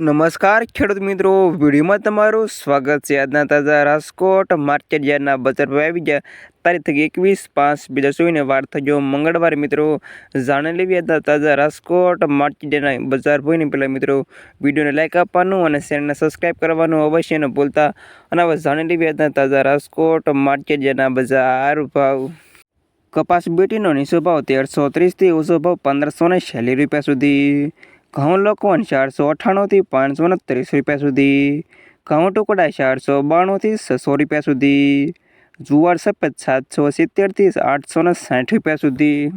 નમસ્કાર, ખેડૂત મિત્રો. વિડીયોમાં તમારું સ્વાગત છે. આજના તાજા રાજકોટ માર્કેટ યાર્ડના બજાર ભાવ ગયા. તારીખ એકવીસ પાંચ બે હજાર ચોવીસને વાર થયો મંગળવાર, મિત્રો. જાણી લેવી હતા તાજા રાજકોટ માર્કેટ યાર્ડના બજાર ભાવની પહેલાં, મિત્રો, વિડીયોને લાઇક આપવાનું અને ચેનલને સબસ્ક્રાઈબ કરવાનું અવશ્ય ન ભૂલતા. અને હવે જાણી લેવી હતા તાજા રાજકોટ માર્કેટ યાર્ડના બજાર ભાવ. કપાસ બેટીનો નીચો ભાવ તેરસો ત્રીસથી ઓછો ભાવ પંદરસો ને રૂપિયા સુધી. ઘઉં લોકવન ચારસો અઠ્ઠાણુંથી પાંચસો ત્રીસ રૂપિયા સુધી. ઘઉં ટુકડા ચારસો બાણુંથી છસો રૂપિયા સુધી. જુવાર સફેદ સાતસો સિત્તેરથી આઠસો ને સાઠ રૂપિયા સુધી.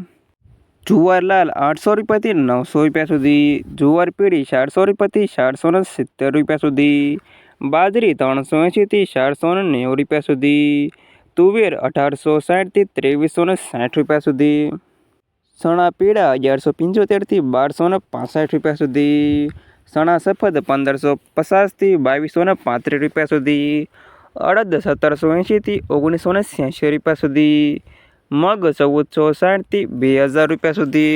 જુવાર લાલ આઠસો રૂપિયાથી નવસો રૂપિયા સુધી. જુવાર પીળી ચારસો રૂપિયાથી ચારસો ને સિત્તેર રૂપિયા સુધી. બાજરી ત્રણસો એંશીથી ચારસો ને નેવું રૂપિયા સુધી. તુવેર અઢારસો સાઠથી ત્રેવીસો ને સાઠ રૂપિયા સુધી. ચણા પીળા અગિયારસો પંચોતેરથી બારસો ને પાસઠ રૂપિયા સુધી. સણા સફેદ પંદરસો પચાસથી બાવીસો ને પાંત્રીસ રૂપિયા સુધી. અડદ સત્તરસો એંશીથી ઓગણીસો ને છ્યાસી રૂપિયા સુધી. મગ ચૌદસો સાઠથી બે હજાર રૂપિયા સુધી.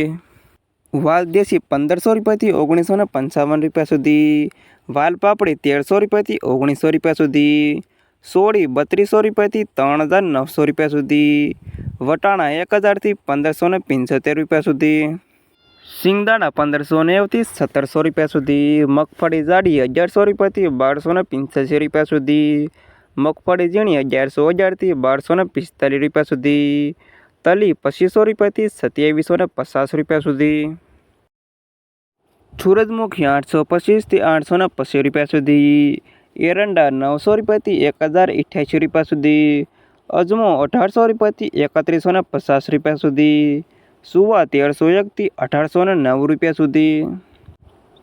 વાલ દેશી પંદરસો રૂપિયાથી ઓગણીસો ને પંચાવન રૂપિયા સુધી. વાલ પાપડી તેરસો રૂપિયાથી ઓગણીસો રૂપિયા સુધી. સોળી બત્રીસો રૂપિયાથી ત્રણ હજાર નવસો રૂપિયા સુધી. વટાણા એક હજારથી પંદરસો ને પંચોતેર રૂપિયા સુધી. સિંગદાણા પંદરસો નેવથી સત્તરસો રૂપિયા સુધી. મગફળી જાડી અગિયારસો રૂપિયાથી બારસો ને પંચ્યાસી રૂપિયા સુધી. મગફળી ઝીણી અગિયારસો હજારથી બારસો ને પિસ્તાલીસ રૂપિયા સુધી. તલી પચીસો રૂપિયાથી સત્યાવીસો ને પચાસ રૂપિયા સુધી. સૂરજમુખી આઠસો પચીસથી આઠસો ને પચીસ રૂપિયા સુધી. એરંડા નવસો રૂપિયાથી એક હજાર અઠ્યાસી રૂપિયા સુધી. અજમો અઢારસો રૂપિયાથી એકત્રીસો ને પચાસ રૂપિયા સુધી, સુવા તેરસો એકથી અઢારસો ને નવ રૂપિયા સુધી,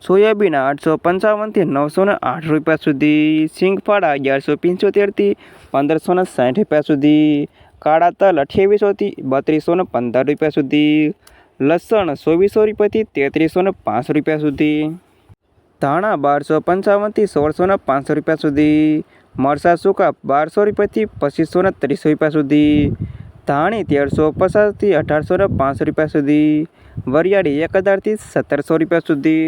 સોયાબીન આઠસો પંચાવનથી નવસો ને આઠ રૂપિયા સુધી સિંગફાળા અગિયારસો પંચોતેરથી પંદરસો ને સાઠ રૂપિયા સુધી, કાળા તલ અઠ્યાવીસોથી બત્રીસો ને પંદર રૂપિયા સુધી, લસણ ચોવીસો રૂપિયાથી તેત્રીસો ને પાંચ રૂપિયા સુધી, ધાણા બારસો પંચાવનથી સોળસો ને પાંચસો રૂપિયા સુધી મરસા સૂકા બારસો રૂપિયાથી પચીસોને ત્રીસો રૂપિયા સુધી. ધાણી તેરસો પચાસથી અઢારસો ને પાંચસો રૂપિયા સુધી. વરિયાળી એક હજારથી સત્તરસો રૂપિયા સુધી.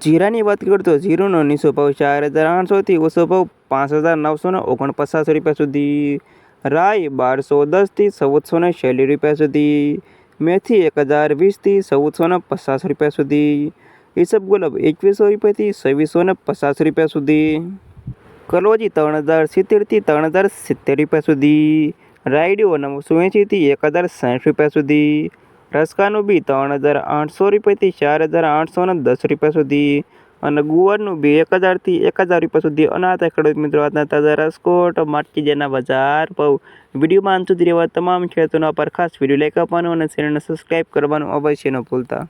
જીરાની વાત કરું તો જીરોનો નીચો ભાવ ચાર હજાર આઠસોથી ઓછો ભાવ પાંચ હજાર નવસો ને ઓગણપચાસ રૂપિયા સુધી. રાઈ બારસો દસથી ચૌદસો ને છેલ્લી રૂપિયા સુધી. મેથી એક હજાર વીસથી ચૌદસો ને પચાસ રૂપિયા સુધી. ઈસબ ગુલાબ એકવીસો રૂપિયાથી છવ્વીસો ને પચાસ રૂપિયા સુધી. કલોજી ત્રણ હજાર સિત્તેરથી ત્રણ હજાર સિત્તેર રૂપિયા સુધી. રાયડીઓ નવસો એંશીથી એક હજાર સાઠ રૂપિયા સુધી. રસકાનું બી ત્રણ હજાર આઠસો રૂપિયાથી ચાર હજાર આઠસો ને દસ રૂપિયા સુધી. અને ગુવારનું બી એક હજારથી એક હજાર રૂપિયા સુધી. અને આ ખેડૂત મિત્રો, આજના તાજા રાજકોટ માર્કેટના બજાર ભાવ. વિડીયોમાં અંત સુધી રહેવા તમામ ખેડૂતોના પર ખાસ વીડિયો લાઈક આપવાનું અને ચેનલને સબસ્ક્રાઈબ કરવાનું અવશ્ય ન ભૂલતા.